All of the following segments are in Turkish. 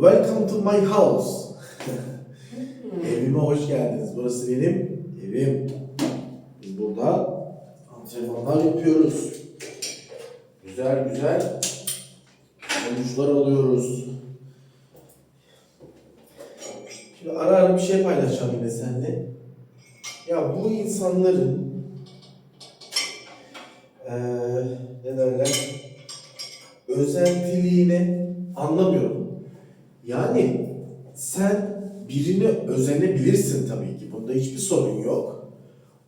Welcome to my house. Evime hoş geldiniz. Burası benim evim. Biz burada antrenmanlar yapıyoruz. Güzel güzel sonuçlar alıyoruz. Şimdi ara ara bir şey paylaşacağım yine seninle. Ya bu insanların eee ne derler özentiliğini anlamıyorum. Yani sen birine özenebilirsin tabii ki. Bunda hiçbir sorun yok.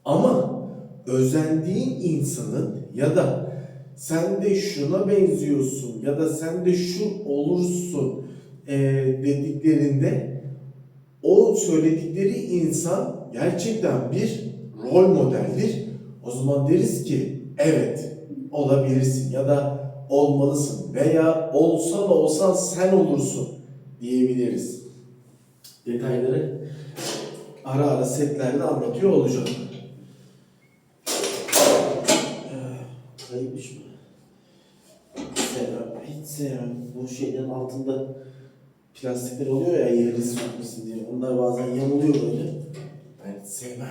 Ama özendiğin insanın ya da sen de şuna benziyorsun ya da sen de şu olursun eee, dediklerinde o söyledikleri insan gerçekten bir rol modeldir. O zaman deriz ki evet olabilirsin ya da olmalısın veya olsan olsan sen olursun diyebiliriz. Detayları ara ara setlerde anlatıyor olacağım. Ee, Kayıpmış mı? Hiç sevmem. Hiç sevmem. Bu şeylerin altında plastikler oluyor ya yeri sürtmesin diye. Onlar bazen yamuluyor böyle. Ben sevmem.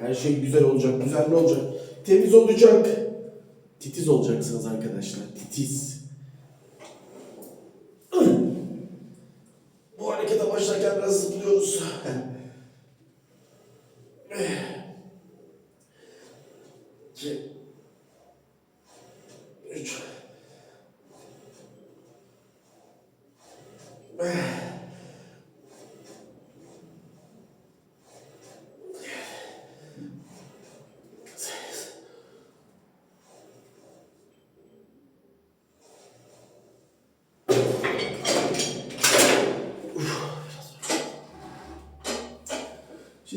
Her şey güzel olacak, düzenli olacak, temiz olacak. Titiz olacaksınız arkadaşlar. Titiz. Bu başlarken biraz zıplıyoruz. İki. Üç.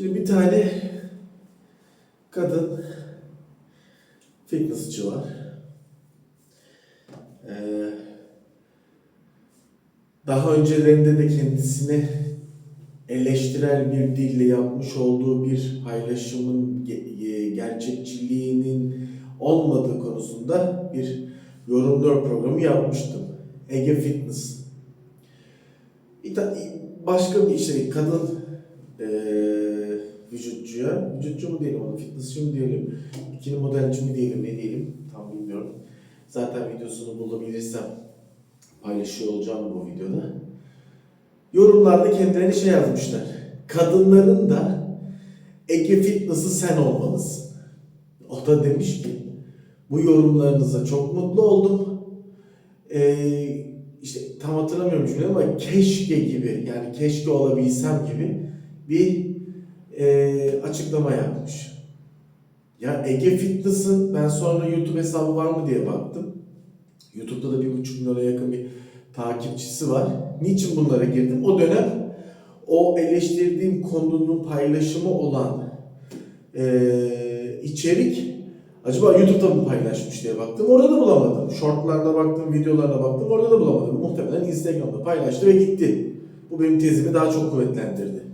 Şimdi bir tane kadın fitnessçi var. Ee, daha öncelerinde de kendisine eleştirel bir dille yapmış olduğu bir paylaşımın ge- e, gerçekçiliğinin olmadığı konusunda bir yorumlar programı yapmıştım. Ege Fitness. Başka bir işte kadın eee vücutçuya, vücutçu mu diyelim ona, fitnessçi mi diyelim, bikini modelci mi diyelim, ne diyelim tam bilmiyorum. Zaten videosunu bulabilirsem paylaşıyor olacağım bu videoda. Yorumlarda kendilerine şey yazmışlar. Kadınların da Ege Fitness'ı sen olmalısın. O da demiş ki bu yorumlarınıza çok mutlu oldum. Ee, işte tam hatırlamıyorum cümleyi ama keşke gibi yani keşke olabilsem gibi bir e, açıklama yapmış. Ya Ege Fitness'ın ben sonra YouTube hesabı var mı diye baktım. YouTube'da da bir buçuk milyona yakın bir takipçisi var. Niçin bunlara girdim? O dönem o eleştirdiğim konunun paylaşımı olan e, içerik acaba YouTube'da mı paylaşmış diye baktım. Orada da bulamadım. Shortlarda baktım, videolarına baktım. Orada da bulamadım. Muhtemelen Instagram'da paylaştı ve gitti. Bu benim tezimi daha çok kuvvetlendirdi.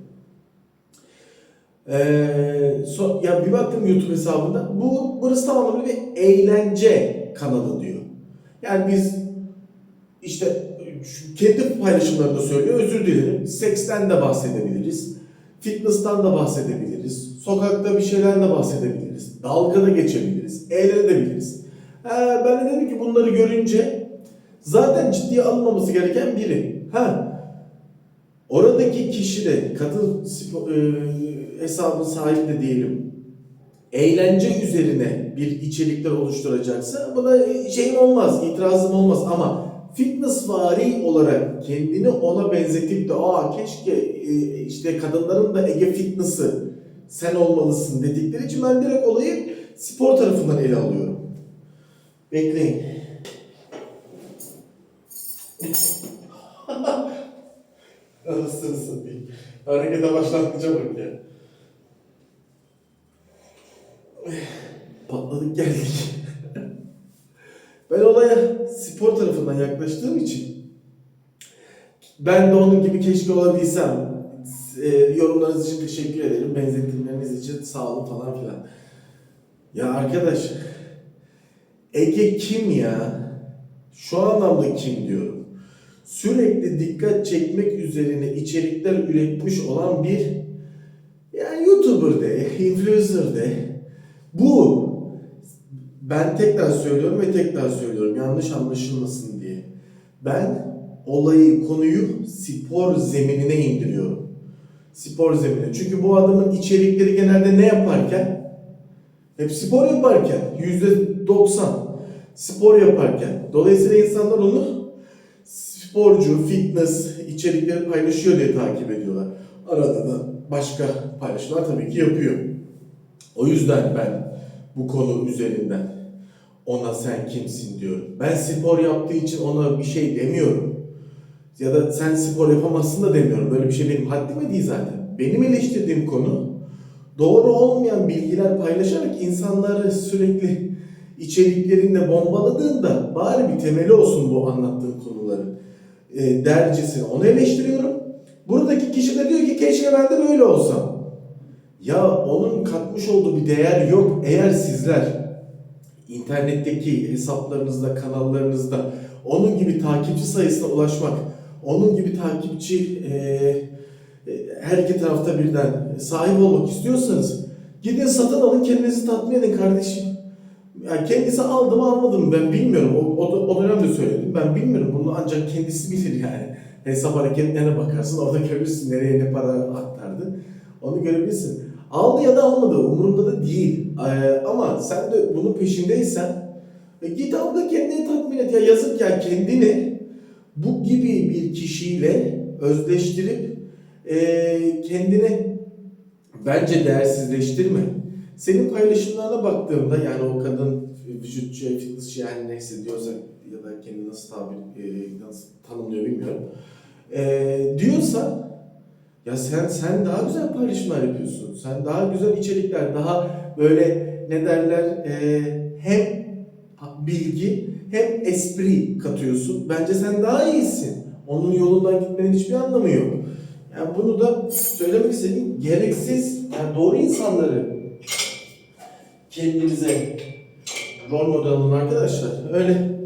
Ee, so, ya bir baktım YouTube hesabında bu burası tamamen bir eğlence kanalı diyor. Yani biz işte kendi paylaşımlarında söylüyor özür dilerim. Seksten de bahsedebiliriz. Fitness'tan da bahsedebiliriz. Sokakta bir şeylerden de bahsedebiliriz. Dalgada geçebiliriz. Eğlenebiliriz. Ee, ben de dedim ki bunları görünce zaten ciddiye alınmaması gereken biri. Ha, Oradaki kişi de kadın e, hesabın sahibi de diyelim eğlence üzerine bir içerikler oluşturacaksa buna şeyim olmaz, itirazım olmaz ama fitness vari olarak kendini ona benzetip de aa keşke e, işte kadınların da Ege Fitness'ı sen olmalısın dedikleri için ben direkt olayı spor tarafından ele alıyorum. Bekleyin. Anasını satayım. Harekete başlangıca bak ya. Patladık geldik. ben olaya spor tarafından yaklaştığım için ben de onun gibi keşke olabilsem. E, yorumlarınız için teşekkür ederim. Benzetimleriniz için sağ olun falan filan. Ya arkadaş Ege kim ya? Şu anlamda kim diyorum. sürekli dikkat çekmek üzerine içerikler üretmiş olan bir yani YouTuber de, influencer de bu ben tekrar söylüyorum ve tekrar söylüyorum yanlış anlaşılmasın diye. Ben olayı, konuyu spor zeminine indiriyorum. Spor zeminine. Çünkü bu adamın içerikleri genelde ne yaparken? Hep spor yaparken. Yüzde 90 spor yaparken. Dolayısıyla insanlar onu sporcu, fitness içerikleri paylaşıyor diye takip ediyorlar. Arada da başka paylaşımlar tabii ki yapıyor. O yüzden ben bu konu üzerinden ona sen kimsin diyorum. Ben spor yaptığı için ona bir şey demiyorum. Ya da sen spor yapamazsın da demiyorum. Böyle bir şey benim haddime değil zaten. Benim eleştirdiğim konu doğru olmayan bilgiler paylaşarak insanları sürekli içeriklerinde bombaladığında bari bir temeli olsun bu anlattığım konuların e, dercesini onu eleştiriyorum. Buradaki kişi de diyor ki keşke ben de böyle olsam. Ya onun katmış olduğu bir değer yok. Eğer sizler internetteki hesaplarınızda, kanallarınızda onun gibi takipçi sayısına ulaşmak, onun gibi takipçi e, e, her iki tarafta birden sahip olmak istiyorsanız gidin satın alın kendinizi tatmin edin kardeşim. Yani kendisi aldı mı almadı mı ben bilmiyorum. O, o, o dönemde söyledim. Ben bilmiyorum. Bunu ancak kendisi bilir yani. Hesap hareketlerine bakarsın. Orada görürsün nereye ne para aktardı. Onu görebilirsin. Aldı ya da almadı. Umurumda da değil. Ee, ama sen de bunun peşindeysen e, git al da kendini tatmin et. Ya yazık ya kendini bu gibi bir kişiyle özdeştirip e, kendini bence değersizleştirme. Senin paylaşımlarına baktığımda yani o kadın vücutçu, fitnessçi yani neyse diyorsa ya da kendini nasıl tabir, e, nasıl tanımlıyor bilmiyorum. E, diyorsa ya sen sen daha güzel paylaşımlar yapıyorsun. Sen daha güzel içerikler, daha böyle ne derler e, hem bilgi hem espri katıyorsun. Bence sen daha iyisin. Onun yolundan gitmenin hiçbir anlamı yok. Yani bunu da söylemek istediğim gereksiz, yani doğru insanları kendinize rol model alın arkadaşlar. Öyle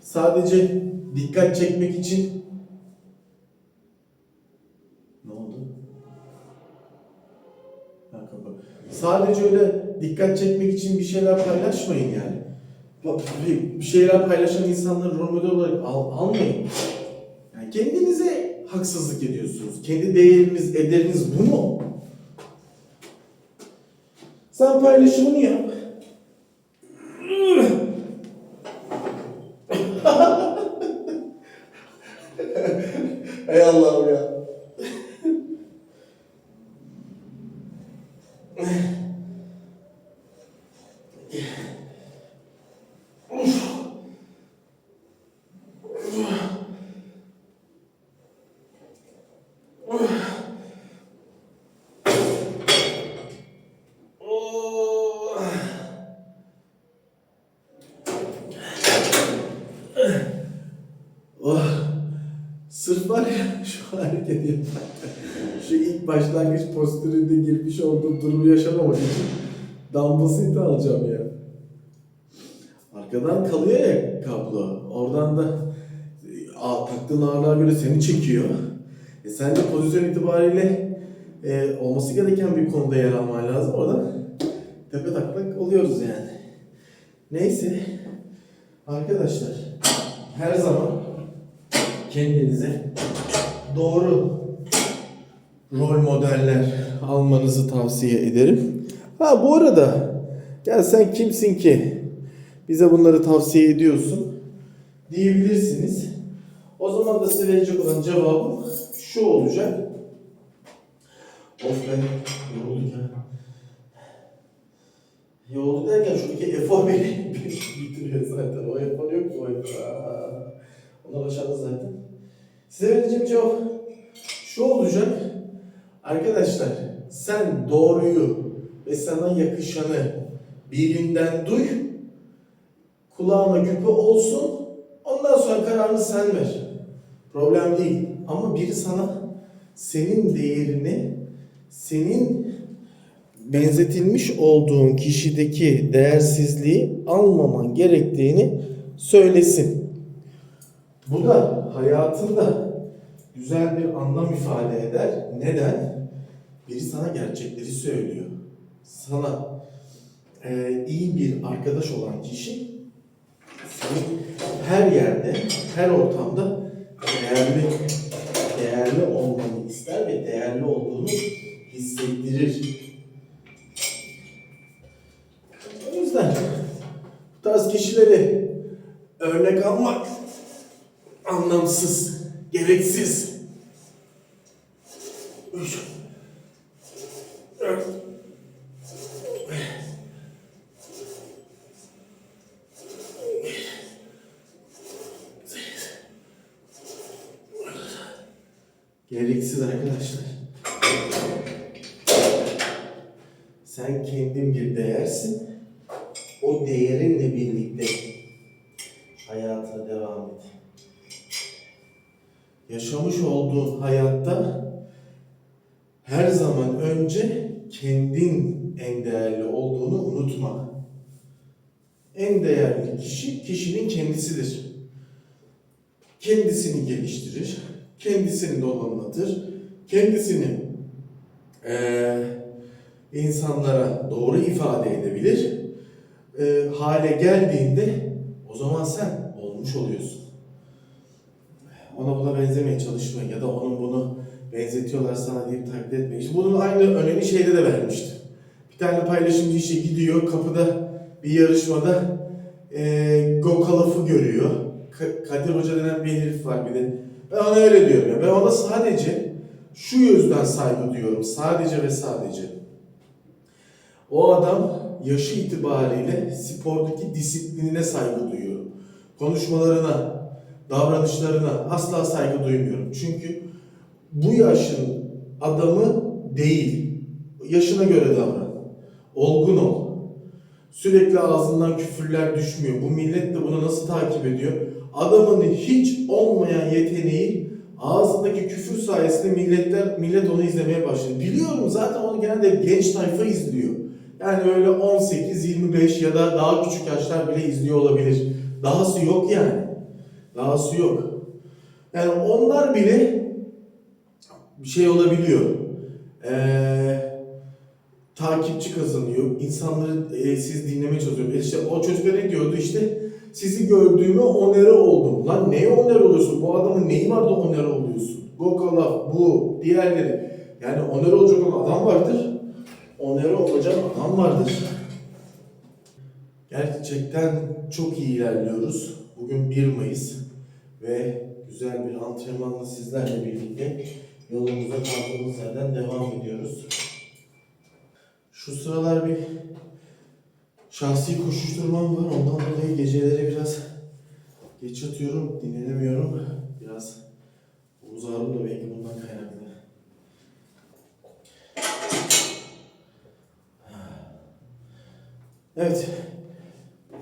sadece dikkat çekmek için Sadece öyle dikkat çekmek için bir şeyler paylaşmayın yani. Bir şeyler paylaşan insanları rol model olarak al, almayın. Yani kendinize haksızlık ediyorsunuz. Kendi değeriniz, ederiniz bu mu? Sen paylaşımını yap. Ey Allah'ım ya. Oh. Oh. Sırf var ya şu hareketi şu ilk başlangıç postüründe girmiş olduğum durumu yaşamamak için dumbbell seti alacağım ya. Arkadan kalıyor ya kablo. Oradan da a, taktığın ağırlığa göre seni çekiyor. E sen de pozisyon itibariyle e, olması gereken bir konuda yer alman lazım. Oradan tepe taklak oluyoruz yani. Neyse. Arkadaşlar her zaman kendinize doğru rol modeller almanızı tavsiye ederim. Ha bu arada ya sen kimsin ki bize bunları tavsiye ediyorsun diyebilirsiniz. O zaman da size verecek olan cevabım şu olacak. Of ben yoruldum ya. Yoruldu derken şuradaki efor beni bitiriyor zaten. O efor yok ki o efor. Ona başardı zaten. Size vereceğim cevap şu olacak. Arkadaşlar sen doğruyu ve sana yakışanı birinden duy. Kulağına küpe olsun. Ondan sonra kararını sen ver. Problem değil. Ama biri sana senin değerini, senin benzetilmiş olduğun kişideki değersizliği almaman gerektiğini söylesin. Bu da hayatında güzel bir anlam ifade eder. Neden? Biri sana gerçekleri söylüyor. Sana e, iyi bir arkadaş olan kişi seni her yerde, her ortamda değerli değerli olmanı ister ve değerli olduğunu hissettirir. O yüzden bu tarz kişileri örnek almak anlamsız, gereksiz. Üç. Dört. Gereksiz arkadaşlar. Sen kendin bir değersin. O değerinle birlikte hayatına devam et. Yaşamış hayatta her zaman önce kendin en değerli olduğunu unutma. En değerli kişi kişinin kendisidir. Kendisini geliştirir, kendisini donanlatır, kendisini eee, insanlara doğru ifade edebilir. Eee, hale geldiğinde o zaman sen olmuş oluyorsun. Ona buna benzemeye çalışmayın ya da onun bunu benzetiyorlar sana deyip taklit etmeyin. İşte bunun aynı örneğini şeyde de vermiştim. Bir tane paylaşımcı işe gidiyor kapıda bir yarışmada eee Gokalaf'ı görüyor. Ka- Kadir Hoca denen bir herif var bir de. Ben ona öyle diyorum ya. Ben ona sadece şu yüzden saygı duyuyorum. Sadece ve sadece. O adam yaşı itibariyle spordaki disiplinine saygı duyuyorum. Konuşmalarına, davranışlarına asla saygı duymuyorum. Çünkü bu yaşın adamı değil. Yaşına göre davran. Olgun ol. Sürekli ağzından küfürler düşmüyor. Bu millet de bunu nasıl takip ediyor? Adamın hiç olmayan yeteneği ağzındaki küfür sayesinde milletler millet onu izlemeye başladı. Biliyorum zaten onu genelde genç tayfa izliyor. Yani öyle 18, 25 ya da daha küçük yaşlar bile izliyor olabilir. Dahası yok yani. Dahası yok. Yani onlar bile bir şey olabiliyor. Ee, takipçi kazanıyor. İnsanları e, siz dinlemeye çalışıyor. E İşte o çocuk da ne diyordu işte sizi gördüğüme onere oldum. Lan neye onere oluyorsun? Bu adamın neyi var da onere oluyorsun? Gokalaf, bu, diğerleri. Yani onere olacak olan adam vardır. Onere olacak adam vardır. Gerçekten çok iyi ilerliyoruz. Bugün 1 Mayıs ve güzel bir antrenmanla sizlerle birlikte yolumuza kaldığımız yerden devam ediyoruz. Şu sıralar bir şahsi koşuşturmam var. Ondan dolayı geceleri biraz geç yatıyorum, dinlenemiyorum. Biraz omuz ağrım da belki bundan kaynaklı. Evet.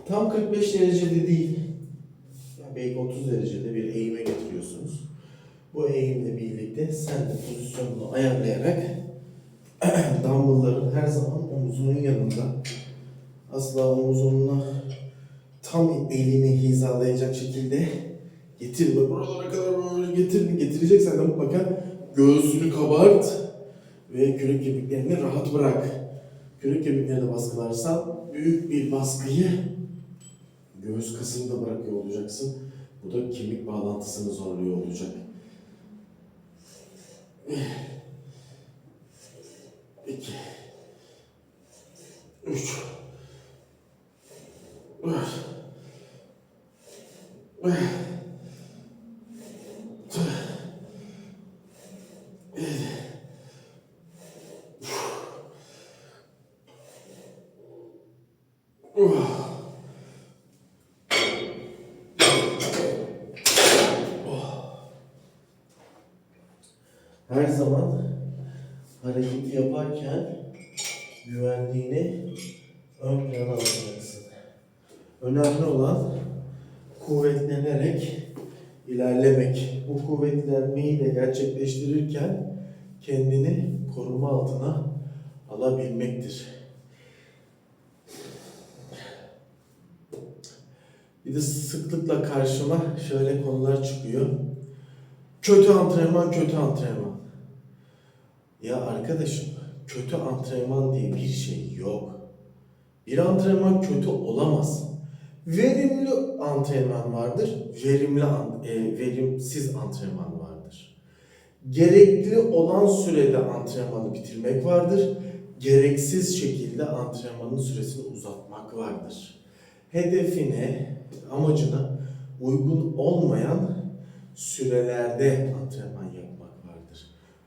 Tam 45 derecede değil. Belki 30 derecede bir eğime getiriyorsunuz. Bu eğimle birlikte sen de pozisyonunu ayarlayarak dumbbellların her zaman omuzunun yanında asla omuzunla tam elini hizalayacak şekilde getirme. Buralara kadar böyle getir, getireceksen de mutlaka göğsünü kabart ve kürek kemiklerini rahat bırak. Kürek kemiklerini baskılarsan büyük bir baskıyı göğüs kasında bırakıyor olacaksın. Bu da kemik bağlantısını zorluyor olacak. İki. Üç. Her zaman hareket yaparken güvenliğini ön plana alacaksın. Önemli olan kuvvetlenerek ilerlemek. Bu kuvvetlenmeyi de gerçekleştirirken kendini koruma altına alabilmektir. Bir de sıklıkla karşıma şöyle konular çıkıyor. Kötü antrenman, kötü antrenman. Ya arkadaşım, kötü antrenman diye bir şey yok. Bir antrenman kötü olamaz. Verimli antrenman vardır, verimli e, verimsiz antrenman vardır. Gerekli olan sürede antrenmanı bitirmek vardır. Gereksiz şekilde antrenmanın süresini uzatmak vardır. Hedefine, amacına uygun olmayan sürelerde antrenman.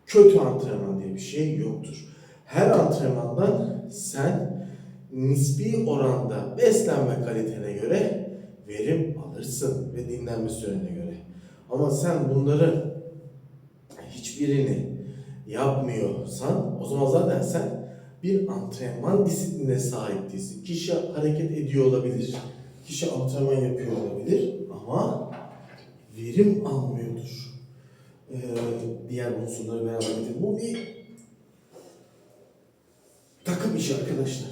Kötü antrenman diye bir şey yoktur. Her antrenmandan sen nispi oranda beslenme kalitene göre verim alırsın ve dinlenme sürene göre. Ama sen bunları hiçbirini yapmıyorsan o zaman zaten sen bir antrenman disipline sahip değilsin. Kişi hareket ediyor olabilir. Kişi antrenman yapıyor olabilir ama verim almıyordur. Ee, diğer unsurları beraber getirin. Bu bir takım işi arkadaşlar.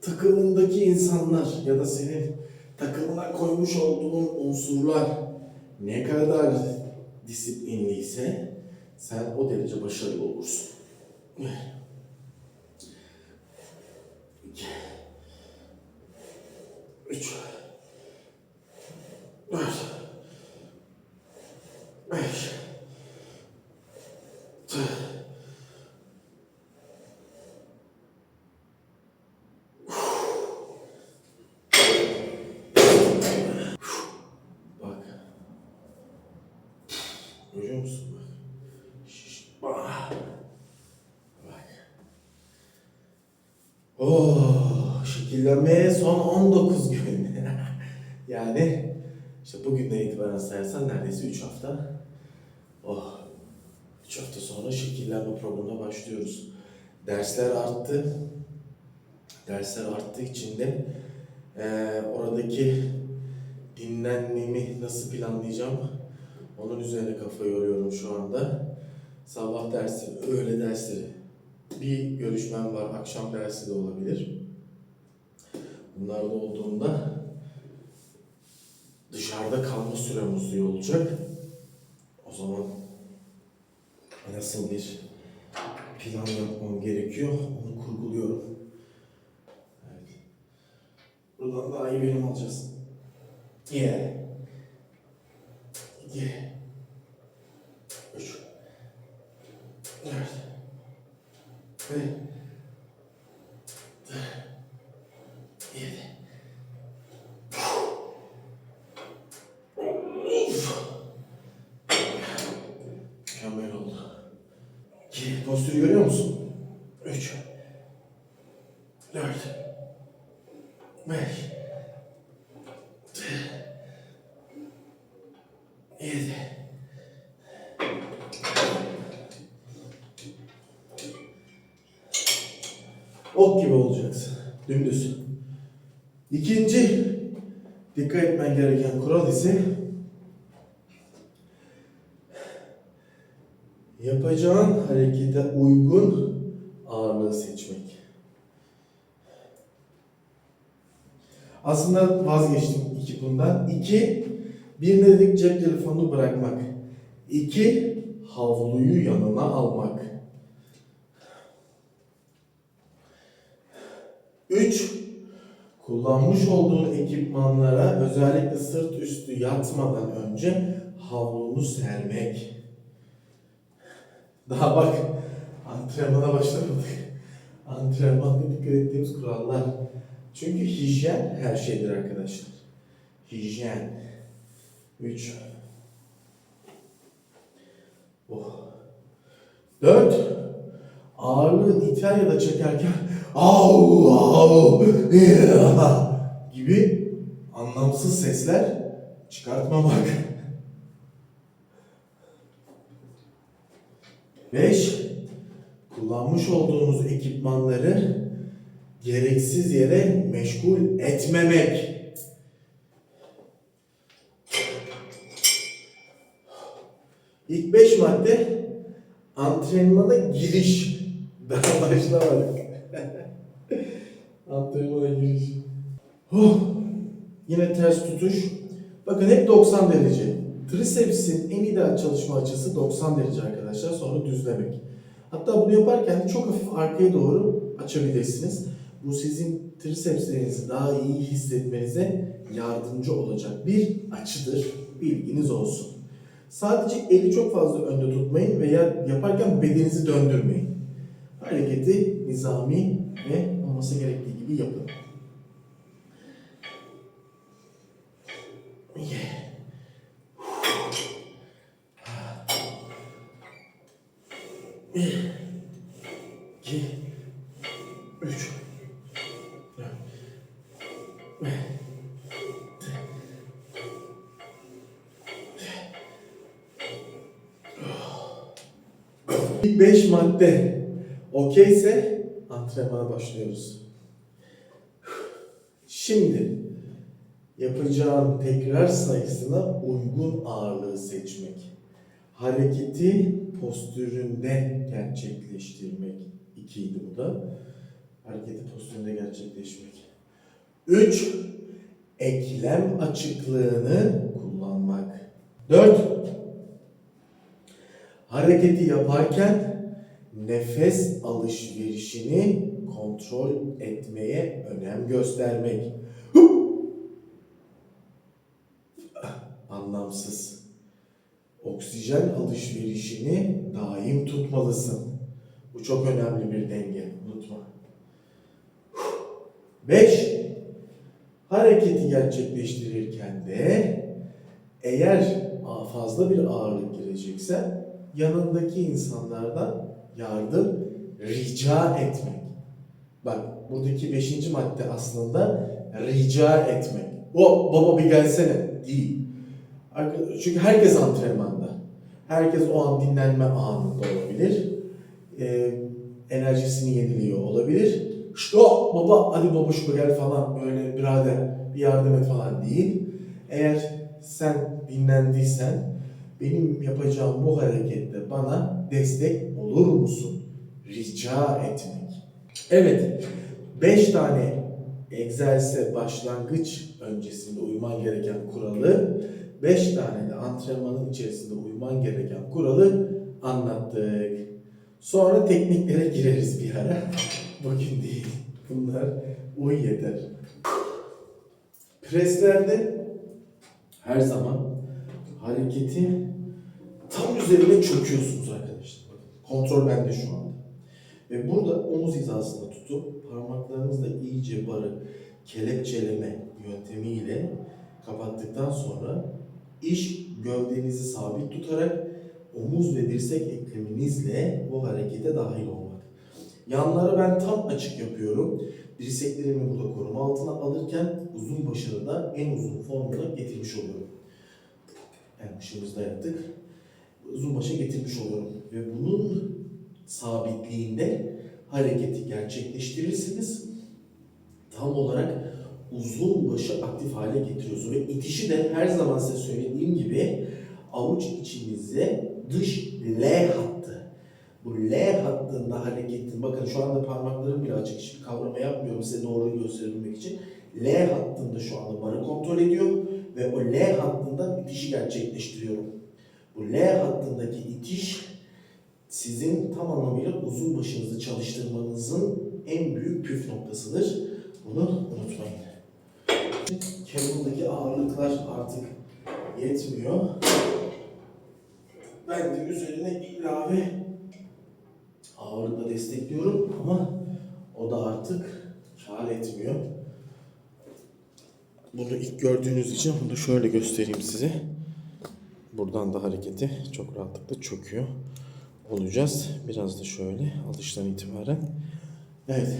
Takımındaki insanlar ya da senin takımına koymuş olduğun unsurlar ne kadar disiplinliyse sen o derece başarılı olursun. Üç. Dört. Beş. Bak. Görüyor musun bak? Şiş. Bak. Bak. Şekillenmeye son 19 gün. yani işte bugünden itibaren sayarsan neredeyse 3 hafta. Oh, 3 hafta sonra şekillenme programına başlıyoruz. Dersler arttı. Dersler arttığı için de eee, oradaki dinlenmemi nasıl planlayacağım onun üzerine kafa yoruyorum şu anda. Sabah dersi, öğle dersleri. Bir görüşmem var, akşam dersi de olabilir. Bunlar da olduğunda dışarıda kalma sürem uzuyor olacak. O zaman nasıl bir plan yapmam gerekiyor onu kurguluyorum. Evet. Buradan daha iyi verim alacağız. Yeah. İki. Üç. Dört. Beş. Yedi. Of. Mükemmel oldu. İki. Postürü görüyor musun? Üç. Dört. Beş. Yedi. Ok gibi olacaksın. Dümdüz. İkinci dikkat etmen gereken kural ise yapacağın harekete uygun ağırlığı seçmek. Aslında vazgeçtim iki bundan. İki, bir dedik cep telefonunu bırakmak. İki, havluyu yanına almak. Üç, kullanmış olduğun ekipmanlara özellikle sırt üstü yatmadan önce havlunu sermek. Daha bak antrenmana başlamadık. Antrenmanda dikkat ettiğimiz kurallar. Çünkü hijyen her şeydir arkadaşlar. Hijyen. 3 Oh. 4 Ağırlığı iter ya da çekerken au au yeah gibi anlamsız sesler çıkartmamak. 5 Kullanmış olduğunuz ekipmanları gereksiz yere meşgul etmemek. İlk beş madde antrenmana giriş. Daha başlamadık. antrenmana giriş. Oh. Yine ters tutuş. Bakın hep 90 derece. Triceps'in en ideal çalışma açısı 90 derece arkadaşlar. Sonra düzlemek. Hatta bunu yaparken çok hafif arkaya doğru açabilirsiniz. Bu sizin tricepslerinizi daha iyi hissetmenize yardımcı olacak bir açıdır. Bilginiz olsun. Sadece eli çok fazla önde tutmayın veya yaparken bedeninizi döndürmeyin. Hareketi nizami ve olması gerektiği gibi yapın. Bir, dört, İlk 5 madde okeyse antrenmana başlıyoruz. Şimdi yapacağın tekrar sayısına uygun ağırlığı seçmek. Hareketi postüründe gerçekleştirmek. İkiydi bu da. Hareketi postüründe gerçekleşmek. 3. Eklem açıklığını kullanmak. 4. Hareketi yaparken nefes alışverişini kontrol etmeye önem göstermek. Anlamsız. Oksijen alışverişini daim tutmalısın. Bu çok önemli bir denge. Unutma. 5. Hareketi gerçekleştirirken de eğer fazla bir ağırlık girecekse yanındaki insanlardan yardım rica etmek. Bak buradaki beşinci madde aslında rica etmek. O baba bir gelsene değil. Çünkü herkes antrenmanda. Herkes o an dinlenme anında olabilir. Ee, enerjisini yeniliyor olabilir. İşte baba hadi babuşko gel falan böyle birader bir yardım et falan değil. Eğer sen dinlendiysen benim yapacağım bu harekette bana destek olur musun? Rica etmek. Evet, 5 tane egzersize başlangıç öncesinde uyman gereken kuralı, 5 tane de antrenmanın içerisinde uyman gereken kuralı anlattık. Sonra tekniklere gireriz bir ara. Bugün değil. Bunlar uy yeter. Preslerde her zaman hareketi tam üzerine. Bakın, Kontrol bende şu anda. Ve burada omuz hizasında tutup parmaklarınızla iyice barı kelepçeleme yöntemiyle kapattıktan sonra iş gövdenizi sabit tutarak omuz ve dirsek ekleminizle bu harekete dahil olmak. Yanları ben tam açık yapıyorum. Dirseklerimi burada koruma altına alırken uzun başını da en uzun formuna getirmiş oluyorum. Yani başımızda yaptık. Uzun başa getirmiş oluyorum. Ve bunun sabitliğinde hareketi gerçekleştirirsiniz. Tam olarak uzun başı aktif hale getiriyorsunuz. Ve itişi de her zaman size söylediğim gibi avuç içinize dış L hattı. Bu L hattında hareketin, bakın şu anda parmaklarım bile açık, hiçbir kavrama yapmıyorum size doğruyu gösterebilmek için. L hattında şu anda barı kontrol ediyor ve o L hattında itişi gerçekleştiriyorum. Bu L hattındaki itiş sizin tam anlamıyla uzun başınızı çalıştırmanızın en büyük püf noktasıdır. Bunu unutmayın. Kemal'daki ağırlıklar artık yetmiyor. Ben de üzerine ilave ağırlıkla destekliyorum ama o da artık kar etmiyor. Bunu ilk gördüğünüz için bunu şöyle göstereyim size. Buradan da hareketi çok rahatlıkla çöküyor olacağız. Biraz da şöyle alıştan itibaren. Evet.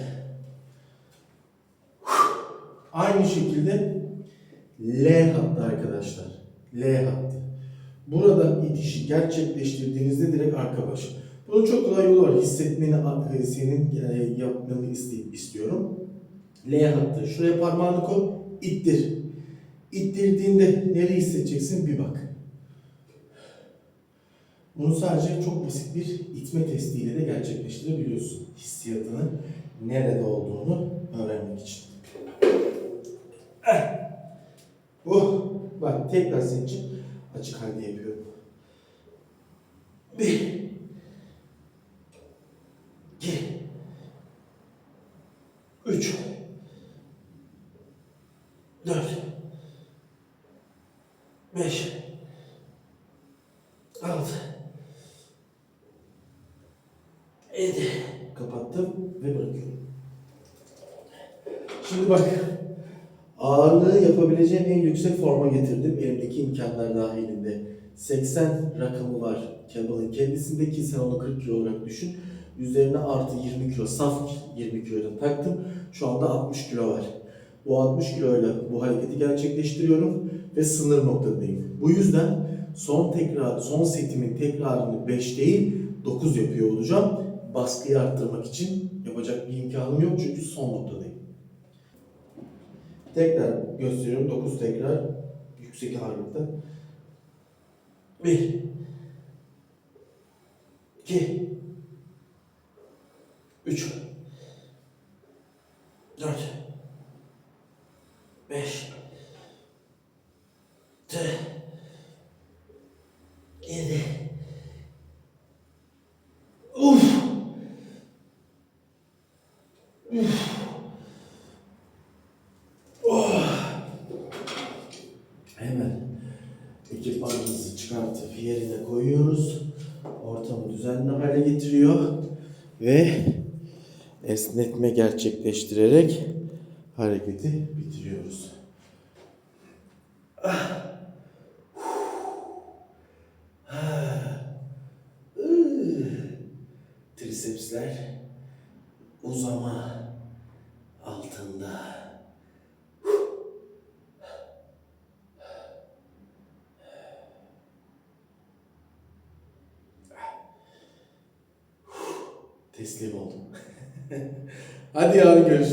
Aynı şekilde L hattı arkadaşlar. L hattı. Burada itişi gerçekleştirdiğinizde direkt arka baş. Bunun çok kolay yolu var. Hissetmeni, e, senin e, yapmanı iste- istiyorum. L hattı. Şuraya parmağını koy, ittir. İttirdiğinde nereyi hissedeceksin bir bak. Bunu sadece çok basit bir itme testiyle de gerçekleştirebiliyorsun. Hissiyatının nerede olduğunu öğrenmek için. Eh. Tekrar senin için açık halde yapıyorum. Bir. İki. Üç. Dört. Beş. Altı. Yedi. Kapattım ve bırakıyorum. Şimdi bak. Ağırlığı yapabileceğim en yüksek forma getirdim. Elimdeki imkanlar dahilinde. 80 rakamı var Kemal'in kendisindeki sen onu 40 kilo olarak düşün. Üzerine artı 20 kilo, saf 20 kilodan taktım. Şu anda 60 kilo var. Bu 60 kiloyla bu hareketi gerçekleştiriyorum ve sınır noktadayım. Bu yüzden son tekrar, son setimin tekrarını 5 değil 9 yapıyor olacağım. Baskıyı arttırmak için yapacak bir imkanım yok çünkü son noktadayım. Tekrar gösteriyorum. 9 tekrar yüksek ağırlıkta. 1 2 3 4 5 6 7 Hemen ekipmanımızı çıkartıp yerine koyuyoruz. Ortamı düzenli hale getiriyor ve esnetme gerçekleştirerek hareketi bitiriyoruz. Trisepsler uzama Teslim oldum. Hadi yarın görüşürüz.